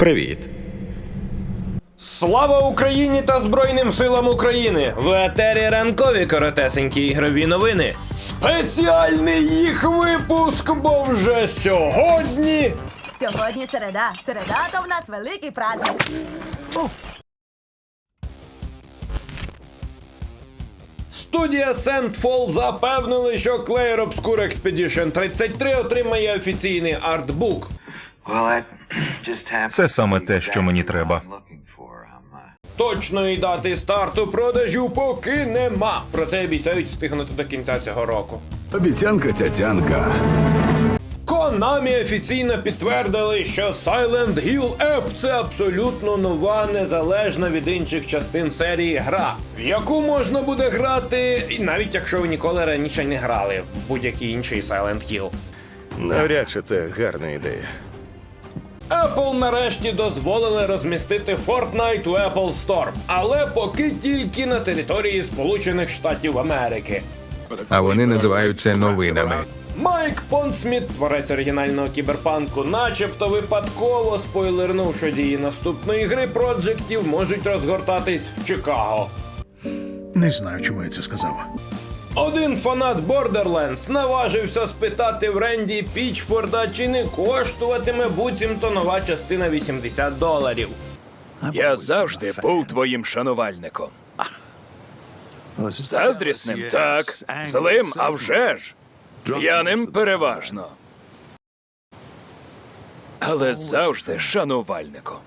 Привіт. Слава Україні та Збройним силам України! В етері ранкові коротесенькі ігрові новини. Спеціальний їх випуск, бо вже сьогодні. Сьогодні середа. Середа то в нас великий праздник. Студія Sandfall запевнили, що Clair Obscure Expedition 33 отримає офіційний артбук. Це саме те, що мені треба. Точної дати старту продажів поки нема, проте обіцяють встигнути до кінця цього року. Обіцянка цяцянка. Konami офіційно підтвердили, що Silent Hill F це абсолютно нова, незалежна від інших частин серії гра, в яку можна буде грати, і навіть якщо ви ніколи раніше не грали в будь-який інший Silent Hill. Навряд чи це гарна ідея. Apple нарешті дозволили розмістити Fortnite у Apple Store, але поки тільки на території Сполучених Штатів Америки. А вони називають це новинами. Майк Понсміт, творець оригінального кіберпанку, начебто випадково спойлернув, що дії наступної гри проджектів можуть розгортатись в Чикаго. Не знаю, чому я це сказав. Один фанат Borderlands наважився спитати в Ренді Пічфорда, чи не коштуватиме буцімто нова частина 80 доларів. Я завжди був твоїм шанувальником. Заздрісним, так. Злим, а вже ж. П'яним переважно. Але завжди шанувальником.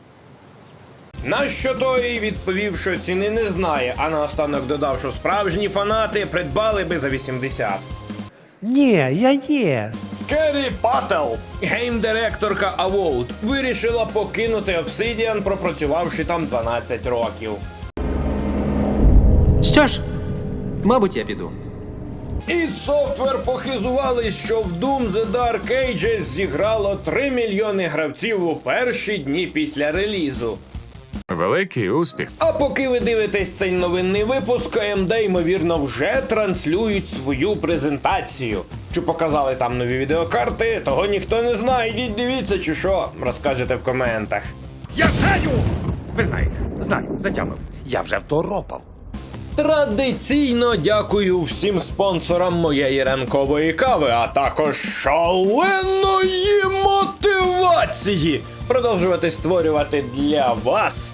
На що той відповів, що ціни не знає, а наостанок додав, що справжні фанати придбали би за 80. Ні, я є. Керрі Паттел, гейм-директорка Avowed, вирішила покинути Obsidian, пропрацювавши там 12 років. Що ж, мабуть, я піду. id Software похизувались, що в Doom The Dark Ages зіграло 3 мільйони гравців у перші дні після релізу. Великий успіх. А поки ви дивитесь цей новинний випуск, AMD, ймовірно, вже транслюють свою презентацію. Чи показали там нові відеокарти, того ніхто не знає. Ідіть дивіться, чи що, розкажете в коментах. Я знаю! Ви знаєте, знаю, затямив. Я вже второпав. Традиційно дякую всім спонсорам моєї ранкової кави, а також шаленої мотивації продовжувати створювати для вас